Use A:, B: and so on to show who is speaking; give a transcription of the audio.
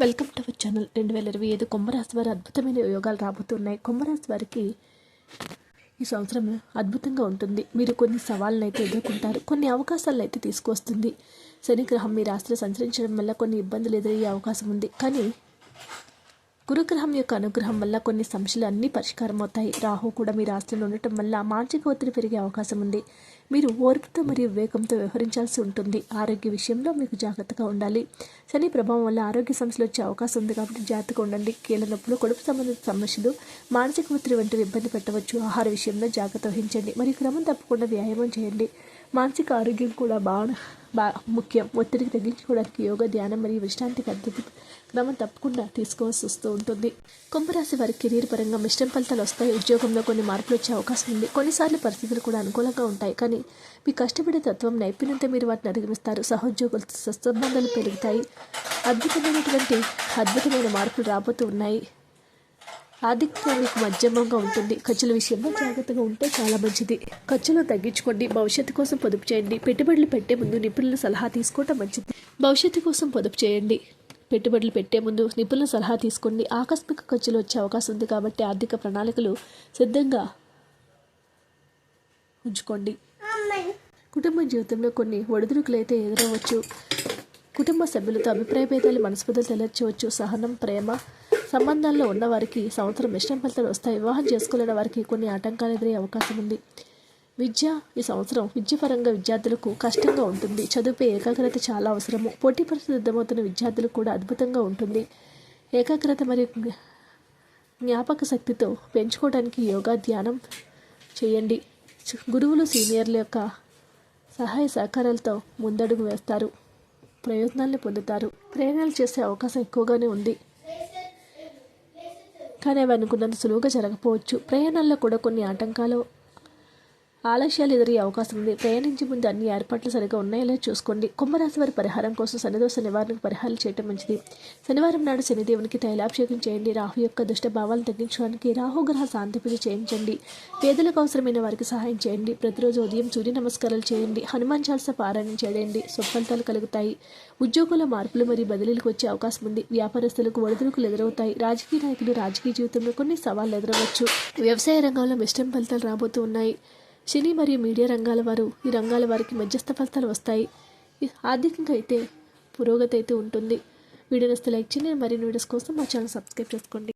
A: Welcome to our channel రెండు వేల ఇరవై ఐదు కుంభరాశి వారి అద్భుతమైన యోగాలు రాబోతున్నాయి. కుంభరాశి వారికి ఈ సంవత్సరం అద్భుతంగా ఉంటుంది. మీరు కొన్ని సవాళ్ళను అయితే ఎదుర్కొంటారు. కొన్ని అవకాశాలను అయితే తీసుకొస్తుంది. శనిగ్రహం మీ రాశిలో సంచరించడం వల్ల కొన్ని ఇబ్బందులు ఎదురయ్యే అవకాశం ఉంది. కానీ గురుగ్రహం యొక్క అనుగ్రహం వల్ల కొన్ని సమస్యలు అన్నీ పరిష్కారం అవుతాయి రాహు కూడా మీ రాశిలో ఉండటం వల్ల మానసిక ఒత్తిడి పెరిగే అవకాశం ఉంది. మీరు ఓర్పుతో మరియు వివేకంతో వ్యవహరించాల్సి ఉంటుంది. ఆరోగ్య విషయంలో మీకు జాగ్రత్తగా ఉండాలి. శని ప్రభావం వల్ల ఆరోగ్య సమస్యలు వచ్చే అవకాశం ఉంది కాబట్టి జాగ్రత్తగా ఉండండి. కీళ్ళ నొప్పులు కడుపు సంబంధిత సమస్యలు మానసిక ఒత్తిడి వంటివి ఇబ్బంది పెట్టవచ్చు. ఆహార విషయంలో జాగ్రత్త వహించండి. మరియు క్రమం తప్పకుండా వ్యాయామం చేయండి. మానసిక ఆరోగ్యం కూడా బాగా బా ముఖ్యం. ఒత్తిడికి తగ్గించుకోవడానికి యోగా ధ్యానం మరియు విశ్రాంతి పద్ధతి క్రమం తప్పకుండా తీసుకోవాల్సి వస్తూ ఉంటుంది. కుంభరాశి వారి కెరీర్ పరంగా మిశ్రమ ఫలితాలు వస్తాయి. ఉద్యోగంలో కొన్ని మార్పులు వచ్చే అవకాశం ఉంది. కొన్నిసార్లు పరిస్థితులు కూడా అనుకూలంగా ఉంటాయి. కానీ మీ కష్టపడే తత్వం నైపుణ్యంతో మీరు వాటిని అధిగమిస్తారు. సహోద్యోగులతో సత్సంబంధాలు పెరుగుతాయి. అద్భుతమైనటువంటి అద్భుతమైన మార్పులు రాబోతూ ఉన్నాయి. ఆర్థికంగా మధ్యమంగా ఉంటుంది. ఖర్చుల విషయంలో జాగ్రత్తగా ఉంటే చాలా మంచిది. ఖర్చులు తగ్గించుకోండి. భవిష్యత్తు కోసం పొదుపు చేయండి. పెట్టుబడులు పెట్టే ముందు నిపుణుల సలహా తీసుకోవటం మంచిది. భవిష్యత్తు కోసం పొదుపు చేయండి. పెట్టుబడులు పెట్టే ముందు నిపుణుల సలహా తీసుకోండి. ఆకస్మిక ఖర్చులు వచ్చే అవకాశం ఉంది కాబట్టి ఆర్థిక ప్రణాళికలు సిద్ధంగా ఉంచుకోండి. కుటుంబ జీవితంలో కొన్ని ఒడిదుడుకులు అయితే ఎదురవచ్చు కుటుంబ సభ్యులతో అభిప్రాయ భేదాలు మనస్పర్ధలు తెలర్చవచ్చు సహనం ప్రేమ సంబంధాల్లో ఉన్నవారికి సంవత్సరం మిశ్రమ ఫలితాలు వస్తాయి. వివాహం చేసుకోలేని వారికి కొన్ని ఆటంకాలు ఎదురయ్యే అవకాశం ఉంది. విద్య ఈ సంవత్సరం విద్యాపరంగా విద్యార్థులకు కష్టంగా ఉంటుంది. చదువుపై ఏకాగ్రత చాలా అవసరము. పోటీ పరిస్థితి సిద్ధమవుతున్న విద్యార్థులకు కూడా అద్భుతంగా ఉంటుంది. ఏకాగ్రత మరియు జ్ఞాపక శక్తితో పెంచుకోవడానికి యోగా ధ్యానం చేయండి. గురువులు సీనియర్ల యొక్క సహాయ సహకారాలతో ముందడుగు వేస్తారు. ప్రయోజనాల్ని పొందుతారు. ప్రయాణాలు చేసే అవకాశం ఎక్కువగానే ఉంది. కానీ అవి అనుకున్నంత సులువుగా జరగపోవచ్చు. ప్రయాణాల్లో కూడా కొన్ని ఆటంకాలు ఆలస్యాలు ఎదురయ్యే అవకాశం ఉంది. ప్రయాణించే ముందు అన్ని ఏర్పాట్లు సరిగా ఉన్నాయో చూసుకోండి. కుంభరాశి వారి పరిహారం కోసం శనిదోష నివారణకు పరిహారాలు చేయడం మంచిది. శనివారం నాడు శనిదేవునికి తైలాభిషేకం చేయండి. రాహు యొక్క దుష్ట భావాలను తగ్గించడానికి రాహు గ్రహ శాంతి పూజ చేయించండి. పేదలకు అవసరమైన వారికి సహాయం చేయండి. ప్రతిరోజు ఉదయం సూర్య నమస్కారాలు చేయండి. హనుమాన్ చాలస పారాయణం చేయండి. సుఫలితాలు కలుగుతాయి. ఉద్యోగుల మార్పులు మరియు బదిలీలకు వచ్చే అవకాశం ఉంది. వ్యాపారస్తులకు ఒడిదుడుకులు ఎదురవుతాయి. రాజకీయ నాయకులు రాజకీయ జీవితంలో కొన్ని సవాళ్ళు ఎదురవచ్చు. వ్యవసాయ రంగంలో మిశ్రమ ఫలితాలు రాబోతూ ఉన్నాయి. సినీ మరియు మీడియా రంగాల వారు ఈ రంగాల వారికి మధ్యస్థ ఫలితాలు వస్తాయి. ఆర్థికంగా అయితే పురోగతి అయితే ఉంటుంది. వీడియో నస్తే లైక్ చేయండి. మరిన్ని వీడియోస్ కోసం మా ఛానల్ సబ్స్క్రైబ్ చేసుకోండి.